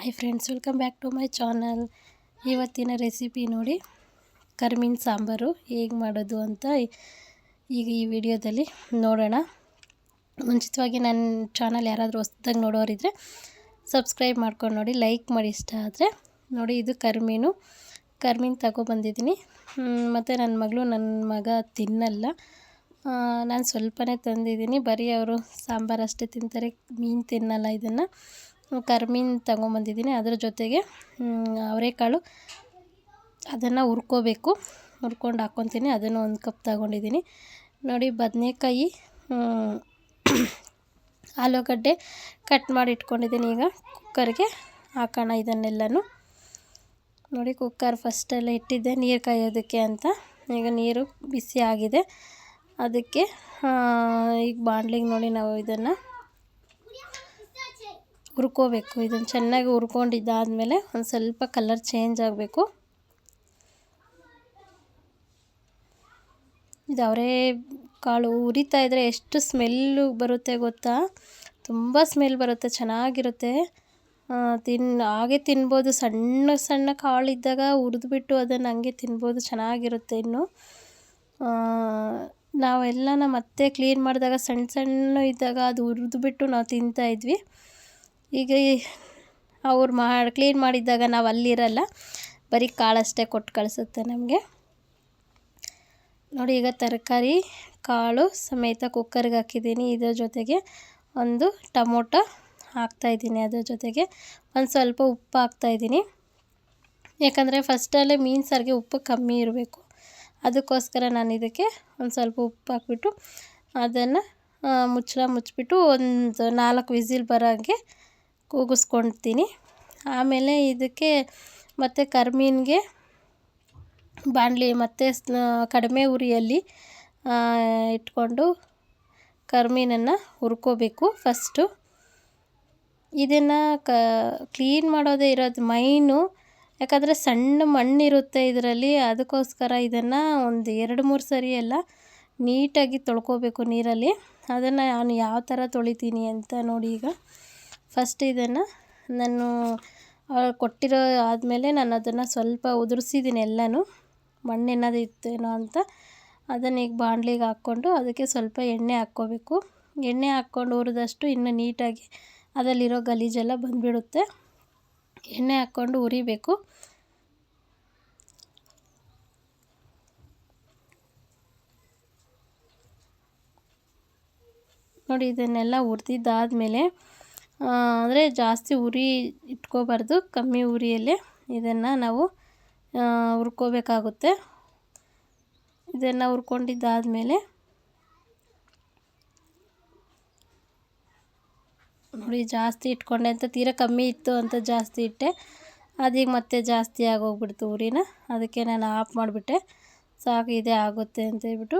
Hi friends welcome back to my channel ಇವತ್ತಿನ recipe ನೋಡಿ ಕರ್ಮೀನ್ ಸಾಂಬಾರು ಹೇಗೆ ಮಾಡೋದು ಅಂತ ಈಗ ಈ ವಿಡಿಯೋದಲ್ಲಿ ನೋಡೋಣ. ಮುಂಚಿತವಾಗಿ ನನ್ನ ಚಾನಲ್ ಯಾರಾದರೂ ಹೊಸ್ದಾಗಿ ನೋಡೋರಿದ್ದರೆ ಸಬ್ಸ್ಕ್ರೈಬ್ ಮಾಡ್ಕೊಂಡು ನೋಡಿ ಲೈಕ್ ಮಾಡಿ ಇಷ್ಟ ಆದರೆ. ನೋಡಿ, ಇದು ಕರ್ಮೀನು. ಕರ್ಮೀನು ತಗೊಬಂದಿದ್ದೀನಿ. ಮತ್ತು ನನ್ನ ಮಗಳು ನನ್ನ ಮಗ ತಿನ್ನಲ್ಲ. ನಾನು ಸ್ವಲ್ಪನೇ ತಂದಿದ್ದೀನಿ. ಬರೀ ಅವರು ಸಾಂಬಾರು ಅಷ್ಟೇ ತಿಂತಾರೆ, ಮೀನು ತಿನ್ನಲ್ಲ ಇದನ್ನು. ಕರ್ಮೀನು ತಗೊಂಬಂದಿದ್ದೀನಿ. ಅದ್ರ ಜೊತೆಗೆ ಅವರೆಕಾಳು ಅದನ್ನು ಹುರ್ಕೋಬೇಕು. ಹುರ್ಕೊಂಡು ಹಾಕ್ಕೊತೀನಿ ಅದನ್ನು ಒಂದು ಕಪ್ ತಗೊಂಡಿದ್ದೀನಿ. ನೋಡಿ, ಬದನೆಕಾಯಿ ಆಲೂಗಡ್ಡೆ ಕಟ್ ಮಾಡಿ ಇಟ್ಕೊಂಡಿದ್ದೀನಿ ಈಗ ಕುಕ್ಕರ್ಗೆ. ಹಾಕೋಣ ಇದನ್ನೆಲ್ಲನೂ. ನೋಡಿ, ಕುಕ್ಕರ್ ಫಸ್ಟೆಲ್ಲ ಇಟ್ಟಿದ್ದೆ. ನೀರು ಕಾಯೋದಕ್ಕೆ ಅಂತ. ಈಗ ನೀರು ಬಿಸಿ ಆಗಿದೆ. ಅದಕ್ಕೆ ಈಗ ಬಾಣಲಿಗೆ ನೋಡಿ ನಾವು ಇದನ್ನು ಹುರ್ಕೋಬೇಕು. ಇದನ್ನು ಚೆನ್ನಾಗಿ ಹುರ್ಕೊಂಡಿದ್ದಾದಮೇಲೆ ಒಂದು ಸ್ವಲ್ಪ ಕಲರ್ ಚೇಂಜ್ ಆಗಬೇಕು. ಇದು ಅವರೇ ಕಾಳು ಉರಿತಾ ಇದ್ದರೆ ಎಷ್ಟು ಸ್ಮೆಲ್ಲು ಬರುತ್ತೆ ಗೊತ್ತಾ? ತುಂಬ ಸ್ಮೆಲ್ ಬರುತ್ತೆ, ಚೆನ್ನಾಗಿರುತ್ತೆ. ತಿನ್, ಹಾಗೆ ತಿನ್ಬೋದು. ಸಣ್ಣ ಸಣ್ಣ ಕಾಳಿದ್ದಾಗ ಹುರಿದ್ಬಿಟ್ಟು ಅದನ್ನು ಹಂಗೆ ತಿನ್ಬೋದು, ಚೆನ್ನಾಗಿರುತ್ತೆ ಇನ್ನು. ನಾವೆಲ್ಲ ಮತ್ತೆ ಕ್ಲೀನ್ ಮಾಡಿದಾಗ, ಸಣ್ಣ ಸಣ್ಣ ಇದ್ದಾಗ ಅದು ಹುರಿದ್ಬಿಟ್ಟು ನಾವು ತಿಂತಾಯಿದ್ವಿ ಈಗ ಅವ್ರು ಮಾಡಿ ಕ್ಲೀನ್ ಮಾಡಿದ್ದಾಗ ನಾವು ಅಲ್ಲಿರಲ್ಲ, ಬರೀ ಕಾಳಷ್ಟೇ ಕೊಟ್ಟು ಕಳಿಸುತ್ತೆ ನಮಗೆ. ನೋಡಿ ಈಗ ತರಕಾರಿ, ಕಾಳು ಸಮೇತ ಕುಕ್ಕರ್ಗೆ ಹಾಕಿದ್ದೀನಿ. ಇದರ ಜೊತೆಗೆ ಒಂದು ಟೊಮೊಟೊ ಹಾಕ್ತಾಯಿದ್ದೀನಿ ಅದ್ರ ಜೊತೆಗೆ. ಒಂದು ಸ್ವಲ್ಪ ಉಪ್ಪು ಹಾಕ್ತಾಯಿದ್ದೀನಿ ಯಾಕಂದರೆ ಫಸ್ಟಲ್ಲೇ ಮೀನು ಸಾರಿಗೆ ಉಪ್ಪು ಕಮ್ಮಿ ಇರಬೇಕು. ಅದಕ್ಕೋಸ್ಕರ ನಾನು ಇದಕ್ಕೆ ಒಂದು ಸ್ವಲ್ಪ ಉಪ್ಪು ಹಾಕ್ಬಿಟ್ಟು ಅದನ್ನು ಮುಚ್ಚಳ ಮುಚ್ಚಿಬಿಟ್ಟು ಒಂದು ನಾಲ್ಕು ವಿಸಿಲ್ ಬರೋಂಗೆ ಕೂಗಿಸ್ಕೊಳ್ತೀನಿ. ಆಮೇಲೆ ಇದಕ್ಕೆ ಮತ್ತು ಕರ್ಮೀನಿಗೆ ಬಾಣಲಿ ಮತ್ತು ಕಡಿಮೆ ಉರಿಯಲ್ಲಿ ಇಟ್ಕೊಂಡು ಕರ್ಮೀನನ್ನು ಹುರ್ಕೋಬೇಕು ಫಸ್ಟು. ಇದನ್ನು ಕ, ಕ್ಲೀನ್ ಮಾಡೋದೇ ಇರೋದು ಮೈನು. ಯಾಕಂದರೆ ಸಣ್ಣ ಮಣ್ಣಿರುತ್ತೆ ಇದರಲ್ಲಿ, ಅದಕ್ಕೋಸ್ಕರ ಇದನ್ನು ಒಂದು ಎರಡು ಮೂರು ಸರಿ ಎಲ್ಲ ನೀಟಾಗಿ ತೊಳ್ಕೊಬೇಕು ನೀರಲ್ಲಿ. ಅದನ್ನು ನಾನು ಯಾವ ಥರ ತೊಳಿತೀನಿ ಅಂತ ನೋಡಿ ಈಗ. ಫಸ್ಟ್ ಇದನ್ನು ನಾನು ಕೊಟ್ಟಿರೋ ಆದಮೇಲೆ ನಾನು ಅದನ್ನು ಸ್ವಲ್ಪ ಉದುರಿಸಿದ್ದೀನಿ ಎಲ್ಲನೂ. ಮಣ್ಣೇನಾದ್ರು ಇತ್ತೇನೋ ಅಂತ. ಅದನ್ನು ಈಗ ಬಾಣಲಿಗೆ ಹಾಕ್ಕೊಂಡು ಅದಕ್ಕೆ ಸ್ವಲ್ಪ ಎಣ್ಣೆ ಹಾಕ್ಕೋಬೇಕು. ಎಣ್ಣೆ ಹಾಕ್ಕೊಂಡು ಹುರಿದಷ್ಟು ಇನ್ನೂ ನೀಟಾಗಿ ಅದರಲ್ಲಿರೋ ಗಲೀಜೆಲ್ಲ ಬಂದುಬಿಡುತ್ತೆ. ಎಣ್ಣೆ ಹಾಕ್ಕೊಂಡು ಉರಿಬೇಕು ನೋಡಿ ಇದನ್ನೆಲ್ಲ ಹುರಿದಿದ್ದಾದಮೇಲೆ ಅಂದರೆ ಜಾಸ್ತಿ ಉರಿ ಇಟ್ಕೋಬಾರ್ದು, ಕಮ್ಮಿ ಉರಿಯಲ್ಲೇ ಇದನ್ನು ನಾವು ಹುರ್ಕೋಬೇಕಾಗುತ್ತೆ. ಇದನ್ನು ಹುರ್ಕೊಂಡಿದ್ದಾದಮೇಲೆ ನೋಡಿ, ಜಾಸ್ತಿ ಇಟ್ಕೊಂಡೆ ಅಂತ, ತೀರಾ ಕಮ್ಮಿ ಇತ್ತು ಅಂತ ಜಾಸ್ತಿ ಇಟ್ಟೆ. ಅದೀಗ ಮತ್ತೆ ಜಾಸ್ತಿ ಆಗೋಗ್ಬಿಡ್ತು ಉರಿನ. ಅದಕ್ಕೆ ನಾನು ಆಫ್ ಮಾಡಿಬಿಟ್ಟೆ. ಸಾಕು, ಇದೇ ಆಗುತ್ತೆ ಅಂತ ಹೇಳ್ಬಿಟ್ಟು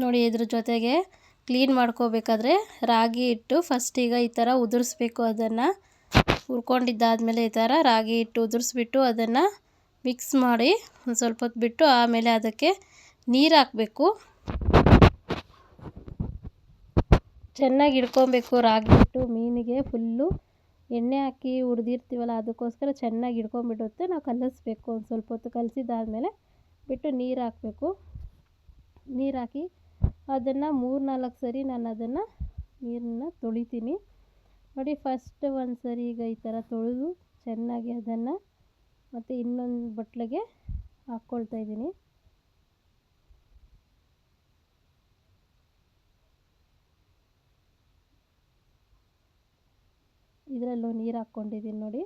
ನೋಡಿ ಇದ್ರ ಜೊತೆಗೆ ಕ್ಲೀನ್ ಮಾಡ್ಕೋಬೇಕಾದ್ರೆ ರಾಗಿ ಹಿಟ್ಟು ಫಸ್ಟ್ ಈಗ ಈ ಥರ ಉದುರಿಸ್ಬೇಕು ಅದನ್ನು. ಹುರ್ಕೊಂಡಿದ್ದಾದಮೇಲೆ ಈ ಥರ ರಾಗಿ ಹಿಟ್ಟು ಉದುರಿಸ್ಬಿಟ್ಟು ಅದನ್ನು ಮಿಕ್ಸ್ ಮಾಡಿ ಒಂದು ಸ್ವಲ್ಪ ಹೊತ್ತು ಬಿಟ್ಟು ಆಮೇಲೆ ಅದಕ್ಕೆ ನೀರು ಹಾಕಬೇಕು. ಚೆನ್ನಾಗಿ ಹಿಡ್ಕೊಬೇಕು ರಾಗಿ ಹಿಟ್ಟು ಮೀನಿಗೆ ಫುಲ್ಲು ಎಣ್ಣೆ ಹಾಕಿ ಹುರಿದಿರ್ತೀವಲ್ಲ ಅದಕ್ಕೋಸ್ಕರ ಚೆನ್ನಾಗಿ ಹಿಡ್ಕೊಂಬಿಡುತ್ತೆ ನಾವು ಕಲಿಸ್ಬೇಕು ಒಂದು ಸ್ವಲ್ಪ ಹೊತ್ತು. ಕಲಸಿದ್ದಾದಮೇಲೆ ಬಿಟ್ಟು ನೀರು ಹಾಕಬೇಕು. ನೀರು ಹಾಕಿ ಅದನ್ನು ಮೂರು ನಾಲ್ಕು ಸರಿ ನಾನು ಅದನ್ನು ನೀರನ್ನ ತೊಳಿತೀನಿ. ನೋಡಿ ಫಸ್ಟ್ ಒಂದು ಸರಿ ಈಗ ಈ ಥರ ತೊಳೆದು ಚೆನ್ನಾಗಿ ಅದನ್ನು ಮತ್ತು ಇನ್ನೊಂದು ಬಟ್ಲಿಗೆ ಹಾಕ್ಕೊಳ್ತಾ ಇದ್ದೀನಿ. ಇದರಲ್ಲೂ ನೀರು ಹಾಕ್ಕೊಂಡಿದ್ದೀನಿ ನೋಡಿ.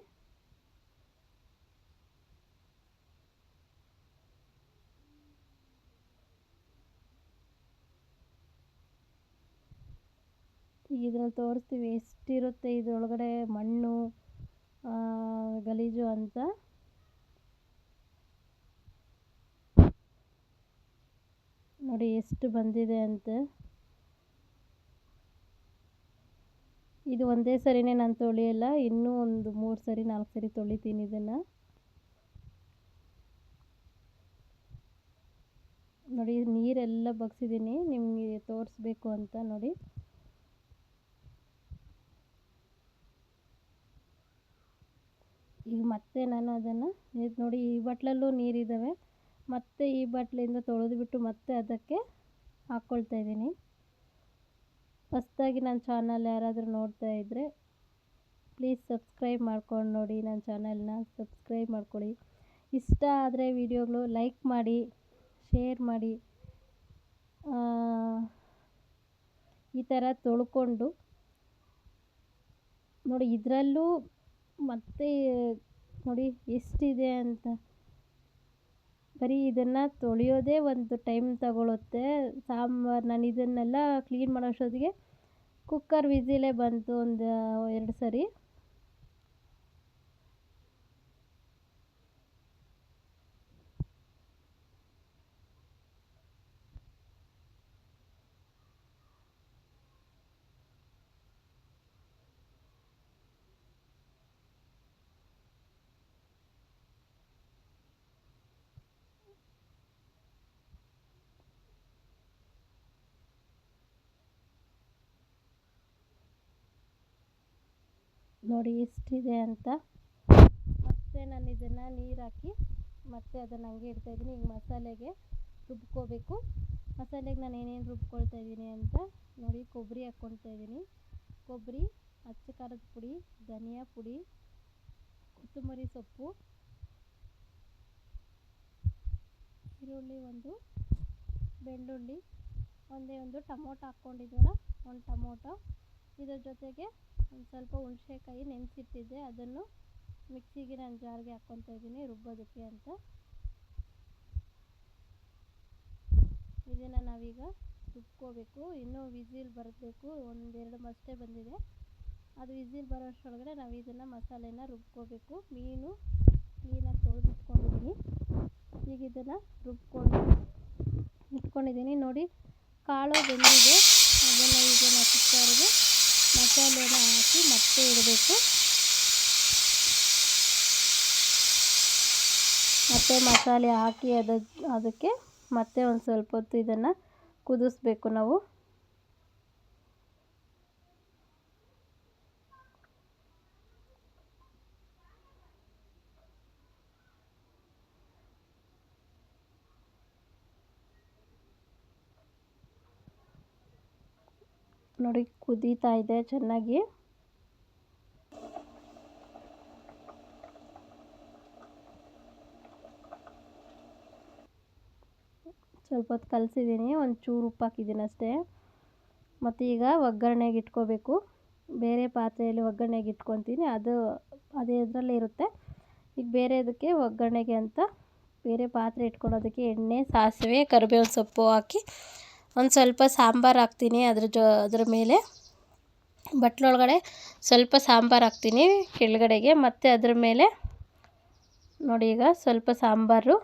ಇದ್ರಲ್ಲಿ ತೋರಿಸ್ತೀವಿ ಎಷ್ಟಿರುತ್ತೆ ಇದ್ರೊಳಗಡೆ ಮಣ್ಣು ಗಲೀಜು ಅಂತ. ನೋಡಿ ಎಷ್ಟು ಬಂದಿದೆ ಅಂತ. ಇದು ಒಂದೇ ಸರಿನೇ ನಾನು ತೊಳೆಯಲ್ಲ, ಇನ್ನೂ ಒಂದು ಮೂರು ಸರಿ, ನಾಲ್ಕು ಸರಿ ತೊಳಿತೀನಿ ಇದನ್ನು. ನೋಡಿ, ನೀರೆಲ್ಲ ಬಗ್ಸಿದ್ದೀನಿ, ನಿಮಗೆ ತೋರಿಸ್ಬೇಕು ಅಂತ ನೋಡಿ. ಈಗ ಮತ್ತೆ ನಾನು ಅದನ್ನು ನೋಡಿ ಈ ಬಟ್ಲಲ್ಲೂ ನೀರಿದ್ದಾವೆ ಮತ್ತೆ ಈ ಬಟ್ಲಿಂದ ತೊಳೆದುಬಿಟ್ಟು ಮತ್ತೆ ಅದಕ್ಕೆ ಹಾಕ್ಕೊಳ್ತಾ ಇದ್ದೀನಿ. ಫಸ್ಟಾಗಿ ನನ್ನ ಚಾನಲ್ ಯಾರಾದರೂ ನೋಡ್ತಾ ಇದ್ದರೆ ಪ್ಲೀಸ್ ಸಬ್ಸ್ಕ್ರೈಬ್ ಮಾಡ್ಕೊಂಡು ನೋಡಿ ನನ್ನ ಚಾನಲ್ನ. ಸಬ್ಸ್ಕ್ರೈಬ್ ಮಾಡ್ಕೊಳ್ಳಿ. ಇಷ್ಟ ಆದರೆ ವಿಡಿಯೋಗಳು ಲೈಕ್ ಮಾಡಿ, ಶೇರ್ ಮಾಡಿ ಈ ಥರ ತೊಳ್ಕೊಂಡು ನೋಡಿ, ಇದರಲ್ಲೂ ಮತ್ತೆ ನೋಡಿ ಎಷ್ಟಿದೆ ಅಂತ. ಬರೀ ಇದನ್ನು ತೊಳೆಯೋದೇ ಒಂದು ಟೈಮ್ ತಗೊಳುತ್ತೆ. ಸಾಂಬಾರು ನಾನು ಇದನ್ನೆಲ್ಲ ಕ್ಲೀನ್ ಮಾಡೋ ಅಷ್ಟೊತ್ತಿಗೆ ಕುಕ್ಕರ್ ವಿಸಿಲೇ ಬಂತು ಒಂದು ಎರಡು ಸರಿ. ನೋಡಿ ಎಷ್ಟಿದೆ ಅಂತ. ಮತ್ತೆ ನಾನು ಇದನ್ನು ನೀರು ಹಾಕಿ ಮತ್ತೆ ಅದನ್ನು ಹಂಗೆ ಇಡ್ತಾಯಿದ್ದೀನಿ ಈಗ ಮಸಾಲೆಗೆ ರುಬ್ಕೋಬೇಕು. ಮಸಾಲೆಗೆ ನಾನು ಏನೇನು ರುಬ್ಕೊಳ್ತಾ ಇದ್ದೀನಿ ಅಂತ ನೋಡಿ ಕೊಬ್ಬರಿ ಹಾಕ್ಕೊಳ್ತಾ ಇದ್ದೀನಿ. ಕೊಬ್ಬರಿ ಅಚ್ಚ ಖಾರದ ಪುಡಿ, ಧನಿಯಾ ಪುಡಿ, ಕೊತ್ತಂಬರಿ ಸೊಪ್ಪು, ಈರುಳ್ಳಿ ಒಂದು, ಬೆಳ್ಳುಳ್ಳಿ, ಒಂದೇ ಒಂದು ಟೊಮೊಟೊ ಹಾಕ್ಕೊಂಡಿದ್ವಲ್ಲ ಒಂದು ಟೊಮೊಟೊ. ಇದರ ಜೊತೆಗೆ ಒಂದು ಸ್ವಲ್ಪ ಹುಣ್ಸೆಕಾಯಿ ನೆನೆಸಿಟ್ಟಿದ್ದೆ. ಅದನ್ನು ಮಿಕ್ಸಿಗೆ ನಾನು ಜಾರ್ಗೆ ಹಾಕ್ಕೊತಾ ಇದ್ದೀನಿ, ರುಬ್ಬೋದಕ್ಕೆ ಅಂತ. ಇದನ್ನು ನಾವೀಗ ರುಬ್ಕೋಬೇಕು. ಇನ್ನೂ ವಿಸಿಲ್ ಬರಬೇಕು. ಒಂದೆರಡು ಮಷ್ಟೇ ಬಂದಿದೆ. ಅದು ವಿಸಿಲ್ ಬರೋಷ್ಟರೊಳಗಡೆ ನಾವು ಇದನ್ನು ಮಸಾಲೆನ ರುಬ್ಕೋಬೇಕು. ಮೀನು ಕ್ಲೀನಾಗಿ ತೊಳೆದಿಟ್ಕೊಂಡಿದ್ದೀನಿ. ಈಗ ಇದನ್ನು ರುಬ್ಕೊಂಡು ಇಟ್ಕೊಂಡಿದ್ದೀನಿ. ನೋಡಿ, ಕಾಳು ಬೆಂದಿದೆ. ಅದನ್ನು ಈಗ ನಾವು ಮಸಾಲೆನ ಹಾಕಿ ಮತ್ತೆ ಇಡಬೇಕು. ಮತ್ತೆ ಮಸಾಲೆ ಹಾಕಿ ಅದ ಅದಕ್ಕೆ ಮತ್ತೆ ಒಂದು ಸ್ವಲ್ಪ ಹೊತ್ತು ಇದನ್ನು ಕುದಿಸ್ಬೇಕು ನಾವು. ನೋಡಿ ಕುದೀತಾ ಇದೆ ಚೆನ್ನಾಗಿ. ಸ್ವಲ್ಪ ಹೊತ್ತು ಕಲಸಿದ್ದೀನಿ, ಒಂದು ಚೂರು ಉಪ್ಪು ಹಾಕಿದ್ದೀನಿ ಅಷ್ಟೇ. ಮತ್ತು ಈಗ ಒಗ್ಗರಣೆಗೆ ಇಟ್ಕೋಬೇಕು. ಬೇರೆ ಪಾತ್ರೆಯಲ್ಲಿ ಒಗ್ಗರಣೆಗೆ ಇಟ್ಕೊತೀನಿ, ಅದು, ಅದೇ ಇದರಲ್ಲೇ ಇರುತ್ತೆ. ಈಗ ಬೇರೆ ಇದಕ್ಕೆ ಒಗ್ಗರಣೆಗೆ ಅಂತ ಬೇರೆ ಪಾತ್ರೆ ಇಟ್ಕೊಳ್ಳೋದಕ್ಕೆ ಎಣ್ಣೆ, ಸಾಸಿವೆ, ಕರಿಬೇವಿನ ಸೊಪ್ಪು ಹಾಕಿ ಒಂದು ಸ್ವಲ್ಪ ಸಾಂಬಾರು ಹಾಕ್ತೀನಿ ಅದ್ರ ಜೊ ಅದ್ರ ಮೇಲೆ. ಬಟ್ಲೊಳಗಡೆ ಸ್ವಲ್ಪ ಸಾಂಬಾರು ಹಾಕ್ತೀನಿ ಕೆಳಗಡೆಗೆ. ಮತ್ತು ಅದ್ರ ಮೇಲೆ ನೋಡಿ ಈಗ ಸ್ವಲ್ಪ ಸಾಂಬಾರು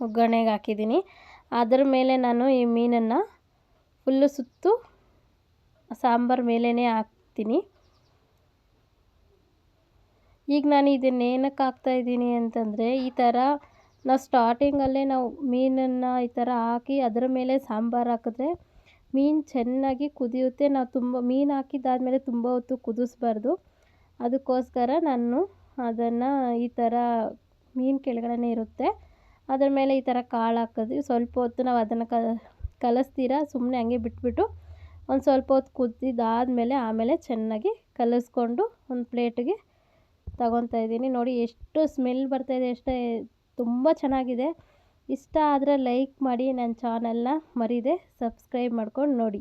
ಒಗ್ಗರಣೆಗೆ ಹಾಕಿದ್ದೀನಿ. ಅದ್ರ ಮೇಲೆ ನಾನು ಈ ಮೀನನ್ನು ಫುಲ್ಲು ಸುತ್ತು ಸಾಂಬಾರು ಮೇಲೇ ಹಾಕ್ತೀನಿ. ಈಗ ನಾನು ಇದನ್ನೇನಕ್ಕೆ ಹಾಕ್ತಾಯಿದ್ದೀನಿ ಅಂತಂದರೆ ಈ ಥರ ನಾವು ಸ್ಟಾರ್ಟಿಂಗಲ್ಲೇ ನಾವು ಮೀನನ್ನು ಈ ಥರ ಹಾಕಿ ಅದರ ಮೇಲೆ ಸಾಂಬಾರು ಹಾಕಿದ್ರೆ ಮೀನು ಚೆನ್ನಾಗಿ ಕುದಿಯುತ್ತೆ. ನಾವು ತುಂಬ ಮೀನು ಹಾಕಿದ್ದಾದಮೇಲೆ ತುಂಬ ಹೊತ್ತು ಕುದಿಸ್ಬಾರ್ದು. ಅದಕ್ಕೋಸ್ಕರ ನಾನು ಅದನ್ನು ಈ ಥರ ಮೀನು ಕೆಳಗಡೆನೇ ಇರುತ್ತೆ. ಅದರ ಮೇಲೆ ಈ ಥರ ಕಾಳು ಹಾಕಿದ್ವಿ. ಸ್ವಲ್ಪ ಹೊತ್ತು ನಾವು ಅದನ್ನು ಕಲಸ್ತೀರ? ಸುಮ್ಮನೆ ಹಂಗೆ ಬಿಟ್ಬಿಟ್ಟು ಒಂದು ಸ್ವಲ್ಪ ಹೊತ್ತು ಕುದ್ದಿದ್ದಾದಮೇಲೆ ಆಮೇಲೆ ಚೆನ್ನಾಗಿ ಕಲಸ್ಕೊಂಡು ಒಂದು ಪ್ಲೇಟಿಗೆ ತಗೊತಾ ಇದ್ದೀನಿ. ನೋಡಿ ಎಷ್ಟು ಸ್ಮೆಲ್ ಬರ್ತಾಯಿದೆ ಎಷ್ಟು ತುಂಬ ಚೆನ್ನಾಗಿದೆ. ಇಷ್ಟ ಆದರೆ ಲೈಕ್ ಮಾಡಿ ನನ್ನ ಚಾನಲ್ನ ಮರೀದೆ ಸಬ್ಸ್ಕ್ರೈಬ್ ಮಾಡ್ಕೊಂಡು ನೋಡಿ.